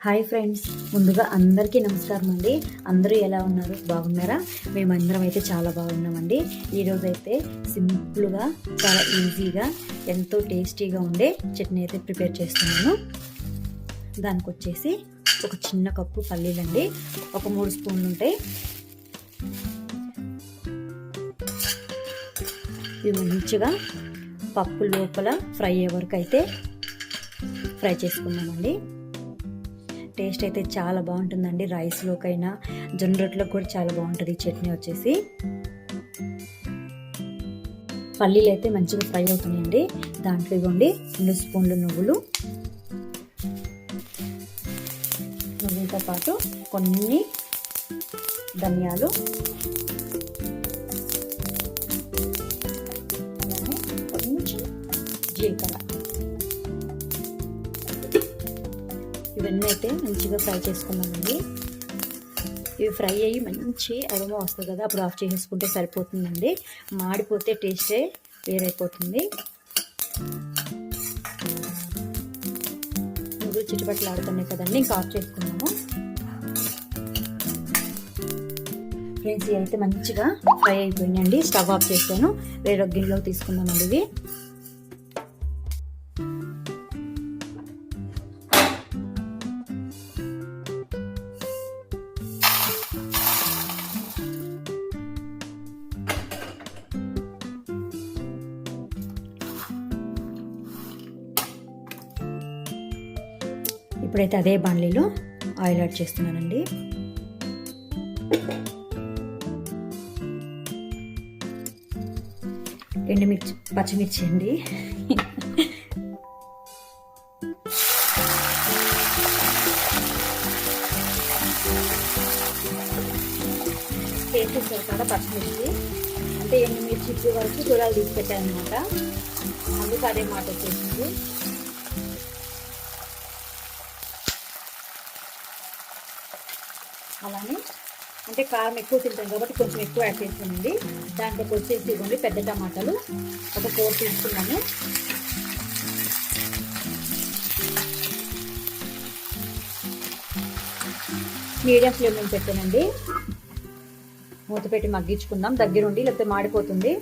Hi friends ముందుగా అందరికీ నమస్కారం అండి. అందరూ ఎలా ఉన్నారు? బాగున్నారా? మేమందరం అయితే చాలా బాగున్నామండి. ఈరోజు అయితే సింపుల్గా చాలా ఈజీగా ఎంతో టేస్టీగా ఉండే చట్నీ అయితే ప్రిపేర్ చేస్తున్నాను. దానికి వచ్చేసి ఒక చిన్న కప్పు పల్లీలండి. ఒక మూడు స్పూన్లు ఉంటాయి ఇవి మంచిగా పప్పు లోపల ఫ్రై అయ్యే వరకు అయితే ఫ్రై చేసుకున్నామండి టేస్ట్ అయితే చాలా బాగుంటుందండి. రైస్లోకైనా జొన్న రొట్టెలకు కూడా చాలా బాగుంటుంది ఈ చట్నీ వచ్చేసి. పల్లీలు అయితే మంచిగా ఫ్రై అవుతున్నాయండి. దాంట్లో ఇవ్వండి రెండు స్పూన్లు నువ్వులు. నువ్వులతో పాటు కొన్ని ధనియాలు. కొంచెం జీలకర్ర. ఇవన్నీ అయితే మంచిగా ఫ్రై చేసుకున్నామండి. ఇవి ఫ్రై అయ్యి మంచి అరోమా వస్తుంది కదా అప్పుడు ఆఫ్ చేసేసుకుంటే సరిపోతుందండి. మాడిపోతే టేస్టే వేరైపోతుంది. ముందు చిటిపట్లు ఆడుతున్నాయి కదండి ఇంకా ఆఫ్ చేసుకున్నాము ఫ్రెండ్స్ ఇవి అయితే మంచిగా ఫ్రై అయిపోయినాయండి. స్టవ్ ఆఫ్ చేస్తాను వేరొక గిన్నెలో తీసుకుందామండి ఇవి. ఇప్పుడైతే అదే బాండ్లీలో ఆయిల్ యాడ్ చేస్తున్నానండి. ఎండుమిర్చి పచ్చిమిర్చి అండి. టేస్ట్ సరిపడా పచ్చిమిర్చి అంటే ఎండుమిర్చి ఇప్పుడు వరకు దూరాలు తీసి పెట్టాను అనమాట అందుకు అదే మాట వచ్చేసింది. అలానే అంటే కారం ఎక్కువ తింటాం కాబట్టి కొంచెం ఎక్కువ యాడ్ చేసానండి దాంట్లోకి వచ్చేసి ఇవ్వండి పెద్ద టమాటాలు. ఒక ఫోర్ తీసుకున్నాము మీడియం ఫ్లేమ్ నుంచి పెట్టానండి. మూత పెట్టి మగ్గించుకుందాం. దగ్గరుండి లేకపోతే మాడిపోతుంది.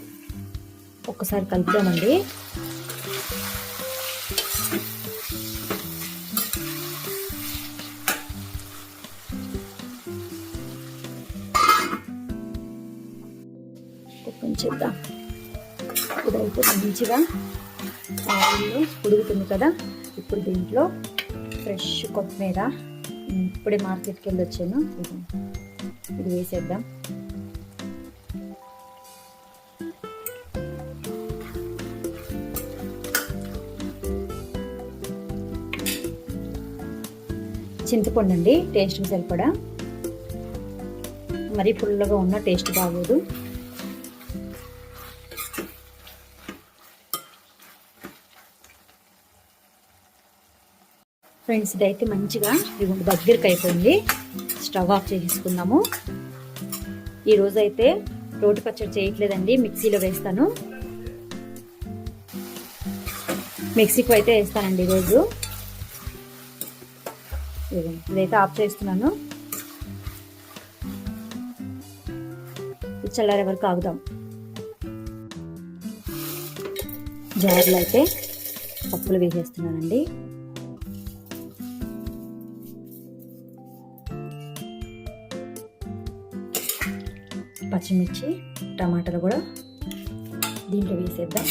ఒక్కసారి కలుపుదామండి. చేద్దాం. ఇదైతే మంచిగా ఆయిల్లో ఉడుగుతుంది కదా? ఇప్పుడు దీంట్లో ఫ్రెష్ కొత్తిమీర ఇప్పుడే మార్కెట్కి వెళ్ళి వచ్చాను ఇది ఇది వేసేద్దాం. చింతపండు అండి టేస్ట్ సరిపడా. మరీ పుల్లగా ఉన్న టేస్ట్ బాగోదు. ఫ్రెండ్స్ ఇదైతే మంచిగా ఇవ్వండి దగ్గరికి అయిపోయింది. స్టవ్ ఆఫ్ చేసుకుందాము ఈరోజు అయితే రోటి పచ్చడి చేయట్లేదండి మిక్సీలో వేస్తాను. మిక్సీకి అయితే వేస్తానండి ఈరోజు ఇదైతే ఆఫ్ చేస్తున్నాను. చల్లారే వరకు ఆగుదాం. జార్లో అయితే పప్పులు వేసేస్తున్నానండి. పచ్చిమిర్చి టమాటాలు కూడా దీంట్లో వేసేద్దాం.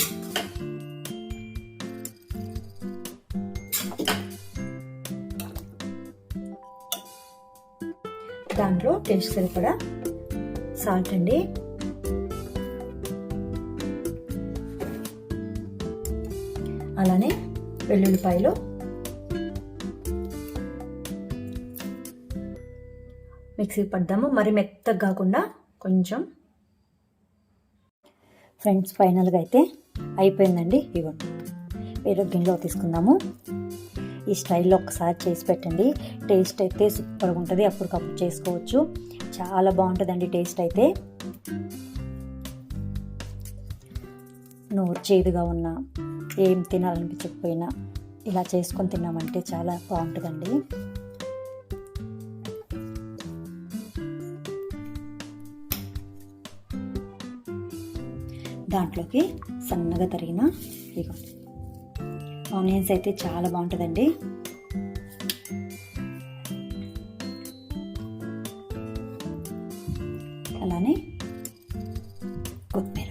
దాంట్లో టేస్ట్ సరిపడా సాల్ట్ అండి. అలానే వెల్లుల్లిపాయలు. మిక్సీ పడదాము. మరి మెత్తగా కాకుండా కొంచెం. ఫ్రెండ్స్ ఫైనల్గా అయితే అయిపోయిందండి. ఇవ్వండి వేరే గిన్నెలో తీసుకుందాము. ఈ స్టైల్లో ఒకసారి చేసి పెట్టండి. టేస్ట్ అయితే సూపర్గా ఉంటుంది. అప్పటికప్పుడు చేసుకోవచ్చు. చాలా బాగుంటుందండి టేస్ట్ అయితే. నోరు చేదుగా ఉన్నా ఏం తినాలనిపించకపోయినా ఇలా చేసుకొని తిన్నామంటే చాలా బాగుంటుందండి. దాంట్లోకి సన్నగా తరిగిన ఇగో. ఆనియన్స్ అయితే చాలా బాగుంటుందండి. అలానే కొత్తిమీర.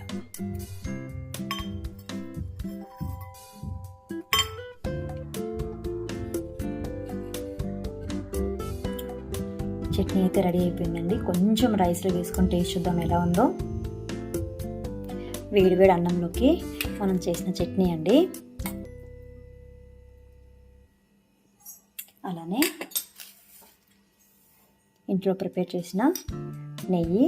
చట్నీ అయితే రెడీ అయిపోయిందండి. కొంచెం రైస్లో వేసుకొని టేస్ట్ చూద్దాం ఎలా ఉందో. వేడివేడి అన్నంలోకి మనం చేసిన చట్నీ అండి. అలానే ఇంట్లో ప్రిపేర్ చేసిన నెయ్యి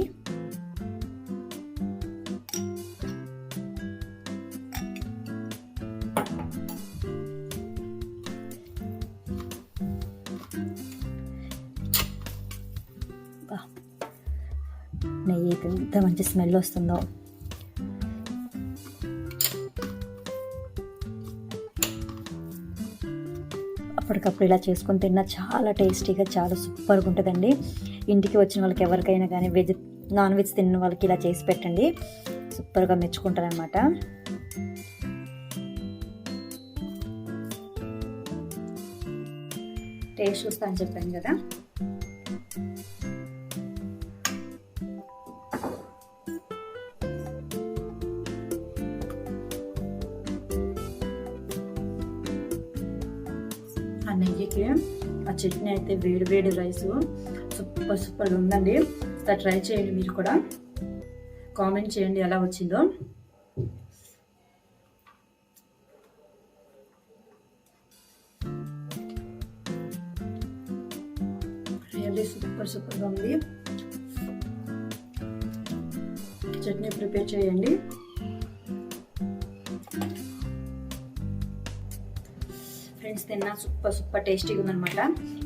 నెయ్యి ఎంత మంచి స్మెల్ వస్తుందో. అప్పటికప్పుడు ఇలా చేసుకొని తిన్నా చాలా టేస్టీగా చాలా సూపర్గా ఉంటుందండి. ఇంటికి వచ్చిన వాళ్ళకి ఎవరికైనా కానీ వెజ్ నాన్ వెజ్ తిన్న వాళ్ళకి ఇలా చేసి పెట్టండి. సూపర్గా మెచ్చుకుంటారనమాట టేస్ట్ చూస్తా అని చెప్పాను కదా. నెయ్యికి ఆ చట్నీ అయితే వేడి వేడి రైస్. సూపర్ సూపర్గా ఉందండి. ఒకసారి ట్రై చేయండి మీరు కూడా. కామెంట్ చేయండి ఎలా వచ్చిందో. రియల్లీ సూపర్ సూపర్గా ఉంది. చట్నీ ప్రిపేర్ చేయండి. ఫ్రెండ్స్ తిన్నా సూపర్ సూపర్ టేస్టీగా ఉందనమాట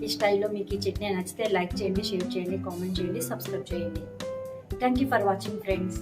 ఈ స్టైల్లో మీకు ఈ చట్నీ నచ్చితే లైక్ చేయండి షేర్ చేయండి కామెంట్ చేయండి సబ్స్క్రైబ్ చేయండి. Thank you for watching friends